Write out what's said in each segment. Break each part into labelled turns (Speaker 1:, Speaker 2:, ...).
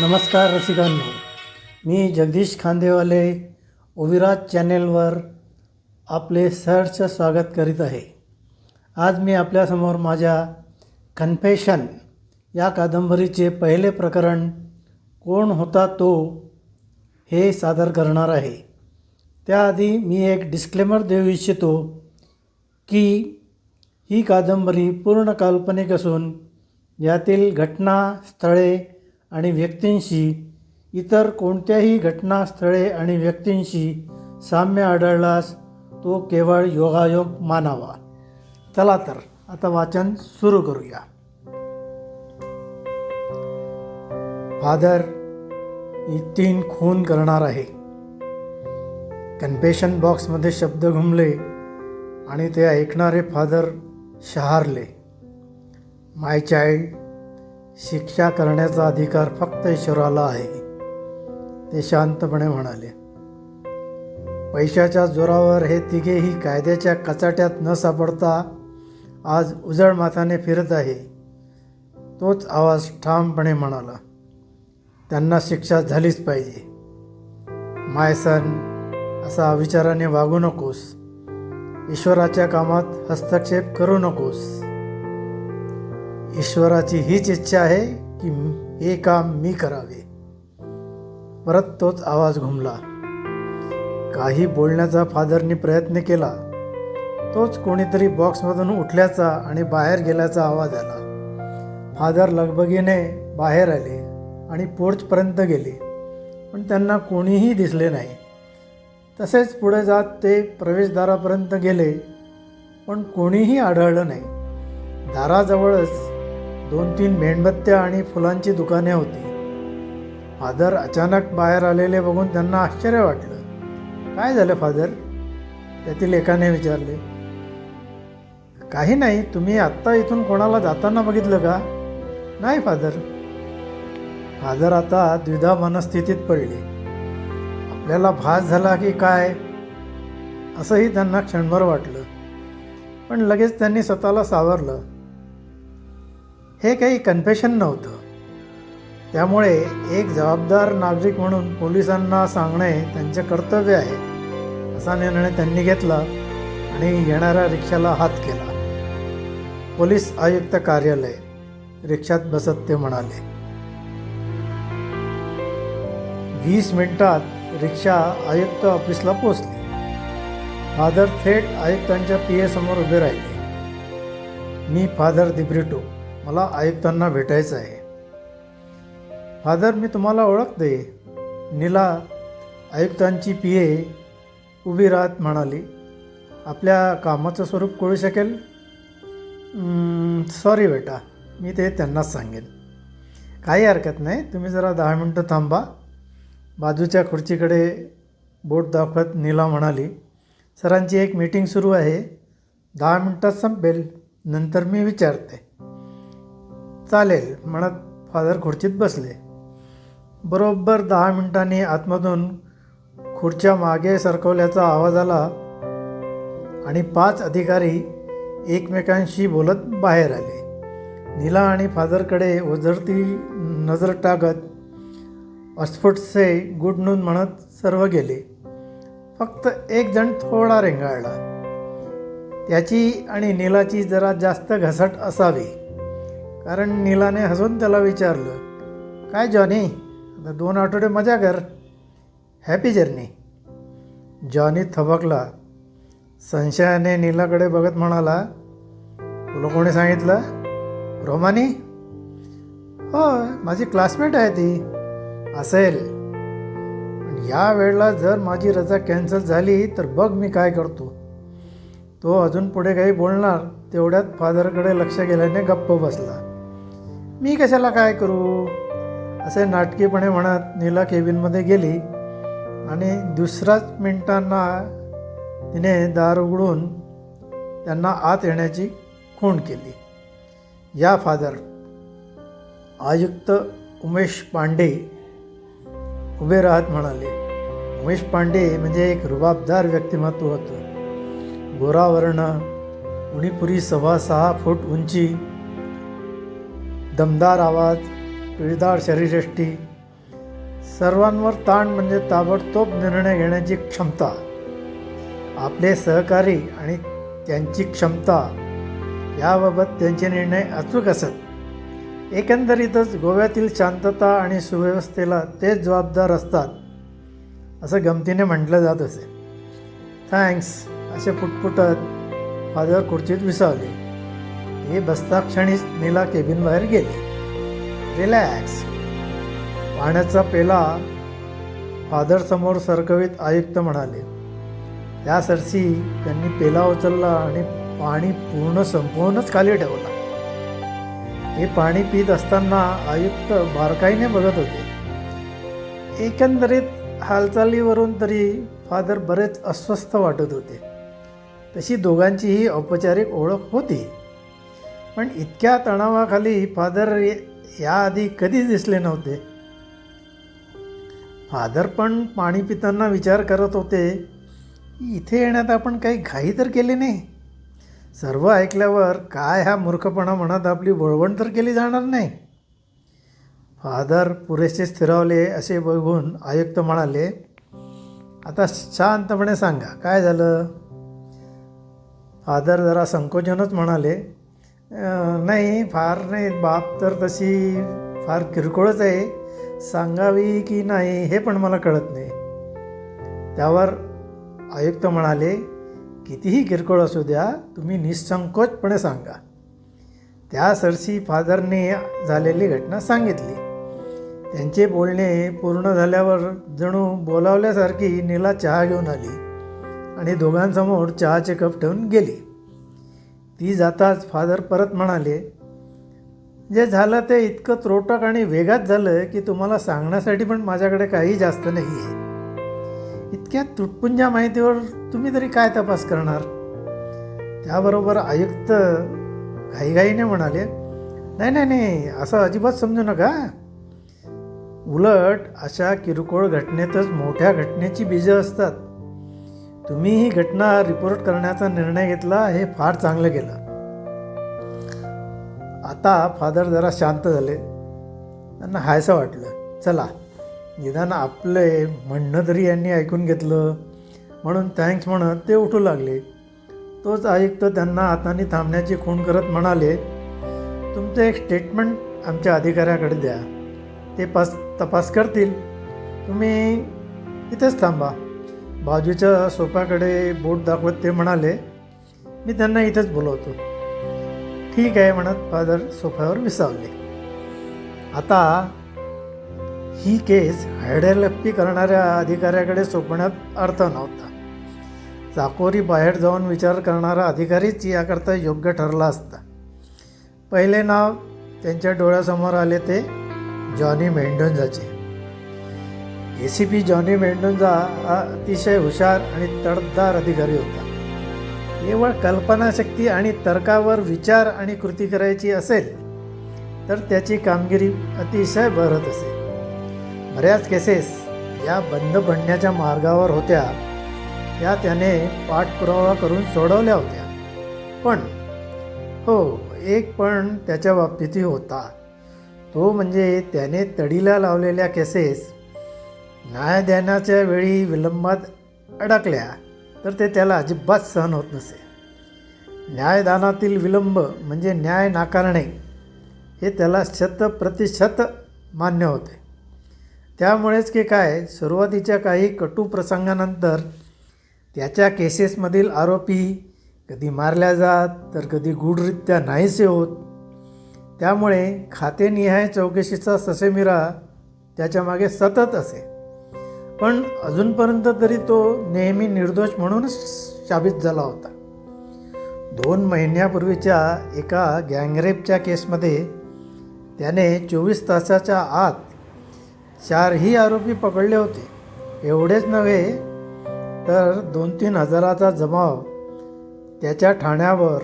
Speaker 1: नमस्कार रसिकांनो. मी जगदीश खांदेवाले ओविराज चॅनेलवर आपले सहर्ष स्वागत करीत आहे. आज मी आपल्यासमोर माझ्या कन्फेशन या कादंबरीचे पहिले प्रकरण कोण होता तो हे सादर करणार आहे. त्याआधी मी एक डिस्क्लेमर देऊ इच्छितो की ही कादंबरी पूर्ण काल्पनिक असून यातील घटना स्थळे आणि व्यक्तींशी इतर कोणत्याही घटनास्थळे आणि व्यक्तींशी साम्य आढळल्यास तो केवळ योगायोग मानावा. चला तर आता वाचन सुरू करूया. फादर ही तीन खून करणार आहे. कन्फेशन बॉक्समध्ये शब्द घुमले आणि ते ऐकणारे फादर शहारले. माय चाइल्ड शिक्षा करण्याचा अधिकार फक्त ईश्वराला आहे ते शांतपणे म्हणाले. पैशाच्या जोरावर हे तिघेही कायद्याच्या कचाट्यात न सापडता आज उजळ माथाने फिरत आहे तोच आवाज ठामपणे म्हणाला. त्यांना शिक्षा झालीच पाहिजे. माय सन असा विचाराने वागू नकोस. ईश्वराच्या कामात हस्तक्षेप करू नकोस. ईश्वराची हीच इच्छा आहे की हे काम मी करावे. परत तोच आवाज घुमला. काही बोलण्याचा फादरनी प्रयत्न केला. तोच कोणीतरी बॉक्समधून उठल्याचा आणि बाहेर गेल्याचा आवाज आला. फादर लगबगीने बाहेर आले आणि पोर्चपर्यंत गेले. पण त्यांना कोणीही दिसले नाही. तसेच पुढे जात ते प्रवेशद्वारापर्यंत गेले. पण कोणीही आढळलं नाही. दाराजवळच दोन तीन मेणबत्त्या आणि फुलांची दुकाने होती. फादर अचानक बाहेर आलेले बघून त्यांना आश्चर्य वाटलं. काय झालं फादर? त्यातील एकाने विचारले. काही नाही तुम्ही आत्ता इथून कोणाला जाताना बघितलं का? नाही फादर. फादर आता द्विधा मनस्थितीत पडले. आपल्याला भास झाला की काय? असंही त्यांना क्षणभर वाटलं. पण लगेच त्यांनी स्वतःला सावरलं. हे काही कन्फेशन नव्हतं. त्यामुळे एक जबाबदार नागरिक म्हणून पोलिसांना सांगणे त्यांचे कर्तव्य आहे असा निर्णय त्यांनी घेतला आणि येणाऱ्या रिक्षाला हात केला. पोलीस आयुक्त कार्यालय रिक्षात बसत ते म्हणाले वीस मिनिटात रिक्षा आयुक्त ऑफिसला पोचली फादर थेट आयुक्तांच्या पी ए समोर उभे राहिले. मी फादर दिब्रिटो. मला आयुक्तांना भेटायचं आहे. फादर मी तुम्हाला ओळखते. नीला आयुक्तांची पी ए उभी राहत म्हणाली आपल्या कामाचं स्वरूप कळू शकेल? सॉरी बेटा मी ते त्यांनाच सांगेन. काही हरकत नाही तुम्ही जरा दहा मिनटं थांबा. बाजूच्या खुर्चीकडे बोट दाखवत नीला म्हणाली सरांची एक मीटिंग सुरू आहे. दहा मिनटात संपेल नंतर मी विचारते. चालेल म्हणत फादर खुर्चीत बसले. बरोबर दहा मिनिटांनी आतमधून खुर्च्या मागे सरकवल्याचा आवाज आला आणि पाच अधिकारी एकमेकांशी बोलत बाहेर आले. नीला आणि फादरकडे ओझरती नजर टाकत अस्फुटसे गुड नून म्हणत सर्व गेले. फक्त एक जण थोडा रेंगाळला. त्याची आणि नीलाची जरा जास्त घसट असावी. कारण नीलाने हसून त्याला विचारलं काय जॉनी आता दोन आठवडे मजा कर. हॅपी जर्नी जॉनी थबकला. संशयाने नीलाकडे बघत म्हणाला तुला कोणी सांगितलं? रोमानी? हो माझी क्लासमेट आहे ती. असेल. पण या वेळेला जर माझी रजा कॅन्सल झाली तर बघ मी काय करतो. तो अजून पुढे काही बोलणार तेवढ्यात फादरकडे लक्ष गेल्याने गप्प बसला. मी कशाला काय करू? असे नाटकीपणे म्हणत नीला केबिनमध्ये गेली आणि दुसऱ्याच मिनिटांना तिने दार उघडून त्यांना आत येण्याची खूण केली. या फादर आयुक्त उमेश पांडे उभे राहत म्हणाले उमेश पांडे म्हणजे एक रुबाबदार व्यक्तिमत्व होतं. गोरावर्ण उणीपुरी सव्वा सहा फूट उंची दमदार आवाज पिळदार शरीरष्टी सर्वांवर ताण म्हणजे ताबडतोब निर्णय घेण्याची क्षमता आपले सहकारी आणि त्यांची क्षमता याबाबत त्यांचे निर्णय अचूक असत. एकंदरीतच गोव्यातील शांतता आणि सुव्यवस्थेला तेच जबाबदार असतात असं गमतीने म्हटलं जात असे. थँक्स असे पुटपुटत फादर खुर्चीत विसावले. हे बसता क्षणीच नीला केबिन बाहेर गेली. रिलॅक्स. पाण्याचा पेला फादरसमोर सरकवीत आयुक्त म्हणाले त्या सरशी त्यांनी पेला उचलला आणि पाणी पूर्ण संपवूनच खाली ठेवला. हे पाणी पित असताना आयुक्त बारकाईने बघत होते. एकंदरीत हालचालीवरून तरी फादर बरेच अस्वस्थ वाटत होते. तशी दोघांचीही औपचारिक ओळख होती. पण इतक्या तणावाखाली फादर याआधी कधीच दिसले नव्हते. फादर पण पाणी पिताना विचार करत होते इथे येण्यात आपण काही घाई तर केली नाही. सर्व ऐकल्यावर काय हा मूर्खपणा म्हणत आपली वळवण तर केली जाणार नाही. फादर पुरेसे स्थिरावले असे बघून आयुक्त म्हणाले आता शांतपणे सांगा काय झालं? फादर जरा संकोचनच म्हणाले नाही फार नाही बाप तर तशी फार किरकोळच आहे. सांगावी की नाही हे पण मला कळत नाही. त्यावर आयुक्त म्हणाले कितीही किरकोळ असू द्या तुम्ही निसंकोचपणे सांगा. त्या सरशी फादरने झालेली घटना सांगितली. त्यांचे बोलणे पूर्ण झाल्यावर जणू बोलावल्यासारखी नीला चहा घेऊन आली आणि दोघांसमोर चहाचे कप ठेवून गेली. ती जाताच फादर परत म्हणाले जे झालं ते इतकं त्रोटक आणि वेगात झालं की तुम्हाला सांगण्यासाठी पण माझ्याकडे काही जास्त नाही आहे इतक्या तुटपुंजा माहितीवर तुम्ही तरी काय तपास करणार? त्याबरोबर आयुक्त घाईघाईने म्हणाले नाही नाही नाही असं अजिबात समजू नका. उलट अशा किरकोळ घटनेतच मोठ्या घटनेची बीजं असतात. तुम्ही ही घटना रिपोर्ट करण्याचा निर्णय घेतला हे फार चांगलं केलं आता फादर जरा शांत झाले. त्यांना हायसं वाटलं. चला निदान आपले म्हणणं तरी यांनी ऐकून घेतलं. म्हणून थँक्स म्हणत ते उठू लागले. तोच आयुक्त त्यांना हाताने थांबण्याची खूण करत म्हणाले तुमचं एक स्टेटमेंट आमच्या अधिकाऱ्याकडे द्या. ते पास तपास करतील. तुम्ही इथेच थांबा. बाजूच्या सोफ्याकडे बोट दाखवत ते म्हणाले मी त्यांना इथेच बोलवतो. ठीक आहे म्हणत फादर सोफ्यावर विसावले. आता ही केस हैडेलप्पी करणाऱ्या अधिकाऱ्याकडे सोपण्यात अर्थ नव्हता. चाकोरी बाहेर जाऊन विचार करणारा अधिकारीच याकरता योग्य ठरला असता. पहिले नाव त्यांच्या डोळ्यासमोर आले ते Johnny मेंडोन्झाचे A C P Johnny Mendonza हा अतिशय हुशार आणि तडदार अधिकारी होता. केवळ कल्पनाशक्ती आणि तर्कावर विचार आणि कृती करायची असेल तर त्याची कामगिरी अतिशय भरत असे. बऱ्याच केसेस या बंद पडण्याच्या मार्गावर होत्या. त्या त्याने पाठपुरावा करून सोडवल्या होत्या. पण हो एक पण त्याच्या बाबतीतही होता. तो म्हणजे त्याने तडीला लावलेल्या केसेस न्यायदानाच्या वेळी विलंबात अडकल्या तर ते त्याला अजिबात सहन होत नसे. न्यायदानातील विलंब म्हणजे न्याय नाकारणे हे त्याला शत प्रतिशत मान्य होते. त्यामुळेच की काय सुरुवातीच्या काही कटू प्रसंगानंतर त्याच्या केसेसमधील आरोपी कधी मारल्या जात तर कधी गूढरित्या नाहीसे होत. त्यामुळे खातेनिहाय चौकशीचा ससेमिरा त्याच्यामागे सतत असे. पण अजूनपर्यंत तरी तो नेहमी निर्दोष म्हणूनच साबित झाला होता. दोन महिन्यापूर्वीच्या एका गँगरेपच्या केसमध्ये त्याने चोवीस तासाच्या आत चारही आरोपी पकडले होते. एवढेच नव्हे तर दोन तीन हजाराचा जमाव त्याच्या ठाण्यावर.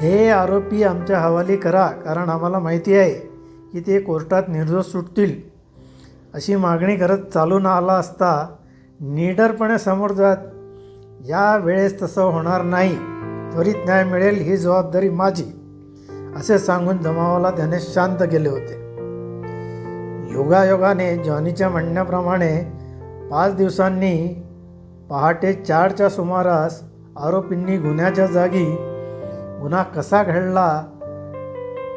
Speaker 1: हे आरोपी आमच्या हवाली करा कारण आम्हाला माहिती आहे की ते कोर्टात निर्दोष सुटतील. अशी मागणी करत चालून आला असता निडरपणे समोर जात या वेळेस तसं होणार नाही. त्वरित न्याय मिळेल ही जबाबदारी माझी असे सांगून जमावाला त्याने शांत केले होते. योगायोगाने जॉनीच्या म्हणण्याप्रमाणे पाच दिवसांनी पहाटे चारच्या सुमारास आरोपींनी गुन्ह्याच्या जागी गुन्हा कसा घडला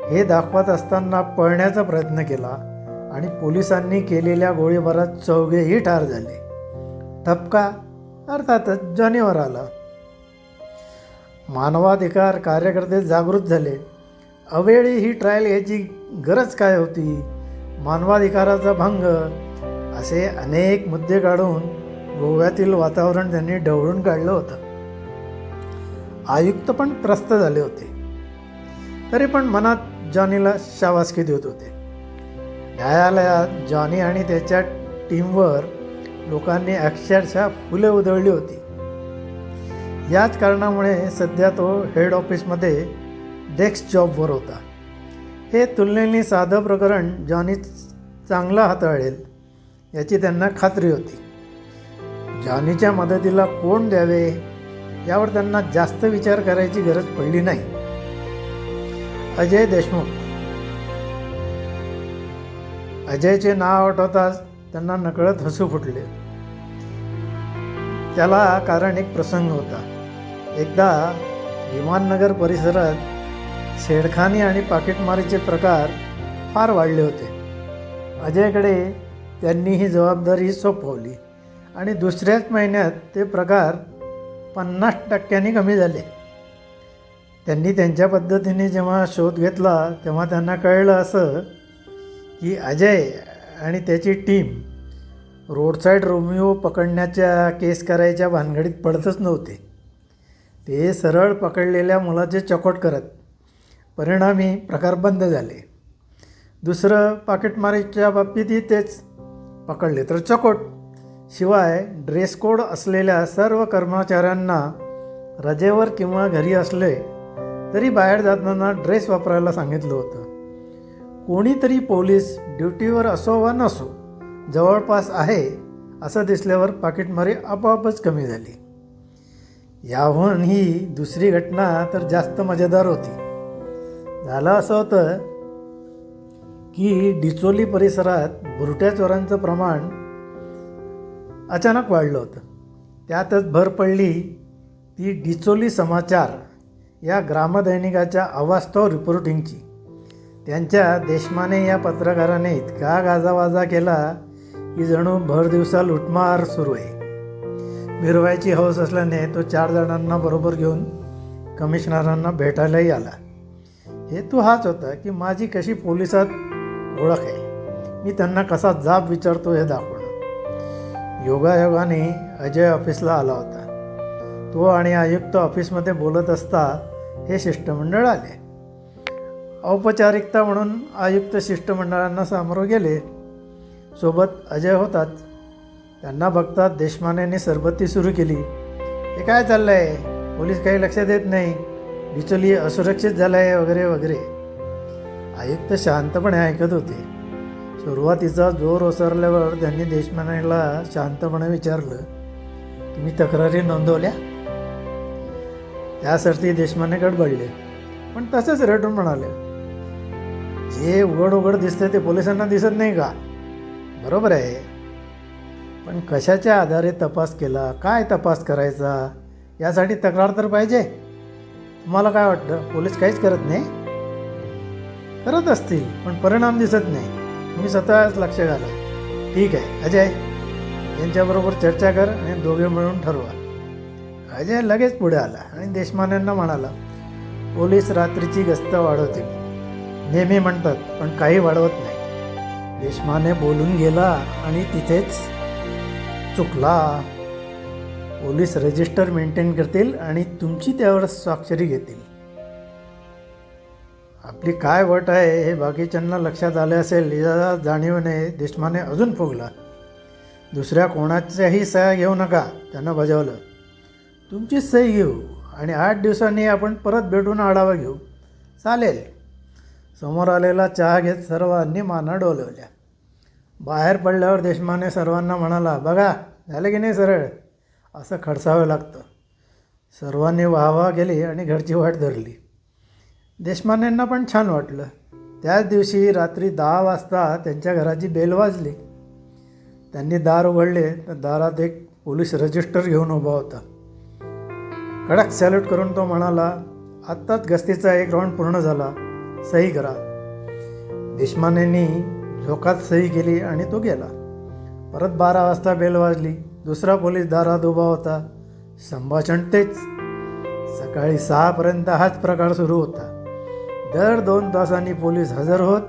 Speaker 1: हे दाखवत असताना पळण्याचा प्रयत्न केला. आणि पोलिसांनी केलेल्या गोळीबारात चौघेही ठार झाले. ठपका अर्थातच जॉनीवर आला. मानवाधिकार कार्यकर्ते जागृत झाले. अवेळी ही ट्रायल याची गरज काय होती? मानवाधिकाराचा भंग असे अनेक मुद्दे काढून गोव्यातील वातावरण त्यांनी ढवळून काढलं होतं. आयुक्त पण त्रस्त झाले होते. तरी पण मनात जॉनीला शाबासकी देत होते. न्यायालयात जॉनी आणि त्याच्या टीमवर लोकांनी अक्षरशः फुले उधळली होती. याच कारणामुळे सध्या तो हेड ऑफिसमध्ये डेस्क जॉबवर होता. हे तुलनेने साधं प्रकरण जॉनी चांगलं हाताळेल याची त्यांना खात्री होती. जॉनीच्या मदतीला कोण द्यावे यावर त्यांना जास्त विचार करायची गरज पडली नाही. अजय देशमुख अजयचे नाव आठवताच त्यांना नकळत हसू फुटले. त्याला कारण एक प्रसंग होता. एकदा विमाननगर परिसरात छेडखानी आणि पाकिटमारीचे प्रकार फार वाढले होते. अजयकडे त्यांनी ही जबाबदारी सोपवली आणि दुसऱ्याच महिन्यात ते प्रकार पन्नास टक्क्यांनी कमी झाले. त्यांनी त्यांच्या पद्धतीने जेव्हा शोध घेतला तेव्हा त्यांना कळलं असं की अजय आणि त्याची टीम रोडसाईड रोमिओ पकडण्याच्या केस करायच्या भानगडीत पडतच नव्हते. ते सरळ पकडलेल्या मुलाचे चकोट करत परिणामी प्रकार बंद झाले. दुसरं पाकिटमारीच्या बाबतीतही तेच. पकडले तर चकोट. शिवाय ड्रेस कोड असलेल्या सर्व कर्मचाऱ्यांना रजेवर किंवा घरी असले तरी बाहेर जाताना ड्रेस वापरायला सांगितलं होतं. कोणीतरी पोलीस ड्युटीवर असो वा नसो जवळपास आहे असं दिसल्यावर पाकिटमारी आपोआपच कमी झाली. याहून ही दुसरी घटना तर जास्त मजेदार होती. झालं असं होतं की डिचोली परिसरात बुरट्या चोरांचं प्रमाण अचानक वाढलं होतं. त्यातच भर पडली ती डिचोली समाचार या ग्रामदैनिकाच्या अवास्तव रिपोर्टिंगची. त्यांच्या देशमाने या पत्रकाराने इतका गाजावाजा केला की जणू भर दिवसा लुटमार सुरू आहे. मिरवायची हौस असल्याने तो चार जणांना बरोबर घेऊन कमिशनरांना भेटायलाही आला. हेतू हाच होता की माझी कशी पोलिसात ओळख आहे? मी त्यांना कसा जाब विचारतो हे दाखवणं. योगायोगाने अजय ऑफिसला आला होता. तो आणि आयुक्त ऑफिसमध्ये बोलत असता हे शिष्टमंडळ आले. औपचारिकता म्हणून आयुक्त शिष्टमंडळांना सामोरं गेले. सोबत अजय होतात. त्यांना बघतात देशमानेने सरबत्ती सुरू केली. हे काय चाललं आहे पोलीस काही लक्ष देत नाही. बिचोली असुरक्षित झालं आहे वगैरे वगैरे. आयुक्त शांतपणे ऐकत होते. सुरुवातीचा जोर ओसरल्यावर त्यांनी देशमानेला शांतपणे विचारलं तुम्ही तक्रारी नोंदवल्या? त्यासाठी देशमाने गडबडले पण तसंच रटून म्हणाले. जे उघड उघड दिसते ते पोलिसांना दिसत नाही का? बरोबर आहे. पण कशाच्या आधारे तपास केला? काय तपास करायचा? यासाठी तक्रार तर पाहिजे. तुम्हाला काय वाटतं? पोलीस काहीच करत नाही? करत असतील पण परिणाम दिसत नाही. तुम्ही स्वतःच लक्ष घाला. ठीक आहे अजय. यांच्याबरोबर चर्चा कर आणि दोघे मिळून ठरवा. अजय लगेच पुढे आला आणि देशमान्यांना म्हणाला पोलीस रात्रीची गस्त वाढवतील. नेहमी म्हणतात पण काही वाढवत नाही. देशमाने बोलून गेला आणि तिथेच चुकला. पोलीस रजिस्टर मेंटेन करतील आणि तुमची त्यावर स्वाक्षरी घेतील. आपली काय वट आहे हे बाकीच्यांना लक्षात आले असेल या जाणीवने देशमाने अजून फुगला. दुसऱ्या कोणाच्याही सह्या घेऊ नका त्यानं बजावलं. तुमची सही घेऊ आणि आठ दिवसांनी आपण परत भेटून आढावा घेऊ. चालेल. समोर आलेला चहा घेत सर्वांनी माना डोलवल्या. बाहेर पडल्यावर देशमाने सर्वांना म्हणाला बघा झालं की नाही सरळ? असं खडसावं लागतं. सर्वांनी वाहवा केली आणि घरची वाट धरली. देशमानेंना पण छान वाटलं. त्याच दिवशी रात्री दहा वाजता त्यांच्या घराची बेल वाजली. त्यांनी दार उघडले तर दारात एक पोलीस रजिस्टर घेऊन उभा होता. कडक सॅल्यूट करून तो म्हणाला आत्ताच गस्तीचा एक राऊंड पूर्ण झाला. सही करा. देशमानेंनी झोकात सही केली आणि तो गेला. परत बारा वाजता बेल वाजली. दुसरा पोलीस दारात उभा होता. संभाषण तेच. सकाळी सहापर्यंत हाच प्रकार सुरू होता. दर दोन तासांनी पोलीस हजर होत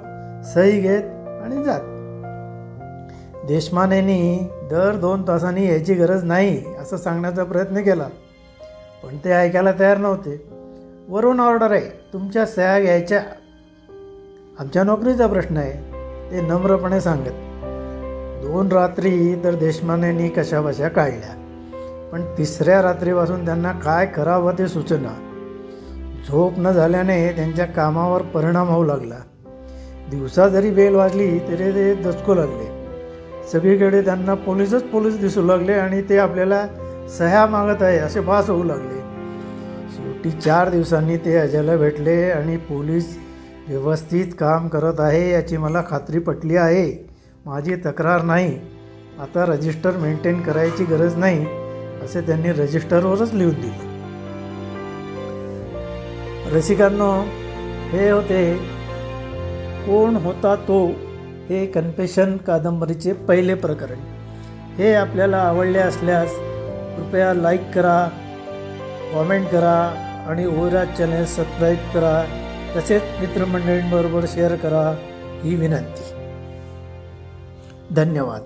Speaker 1: सही घेत आणि जात. देशमानेंनी दर दोन तासांनी यायची गरज नाही असं सांगण्याचा प्रयत्न केला. पण ते ऐकायला तयार नव्हते. वरून ऑर्डर आहे. तुमच्या सह्या घ्यायच्या आमच्या नोकरीचा प्रश्न आहे ते नम्रपणे सांगत. दोन रात्री तर देशमानेनी कशाबशा काढल्या. पण तिसऱ्या रात्रीपासून त्यांना काय करावं ते सुचना. झोप न झाल्याने त्यांच्या कामावर परिणाम होऊ लागला. दिवसा जरी बेल वाजली तरी ते दचकू लागले. सगळीकडे त्यांना पोलीसच पोलीस दिसू लागले आणि ते आपल्याला सह्या मागत आहे असे भास होऊ लागले. शेवटी चार दिवसांनी ते अजयला भेटले आणि पोलीस व्यवस्थित काम करत आहे याची मला खात्री पटली आहे. माझी तक्रार नाही. आता रजिस्टर मेंटेन करायची गरज नाही असे त्यांनी रजिस्टरवरच लिहून दिले. रसिकांनो हे होते. कोण होता तो? हे कन्फेशन कादंबरीचे पहिले प्रकरण. हे आपल्याला आवडले असल्यास कृपया लाईक करा कॉमेंट करा आणि ओराज चॅनेल सबस्क्राईब करा. तसेच मित्रमंडळींबरोबर शेअर करा ही विनंती. धन्यवाद.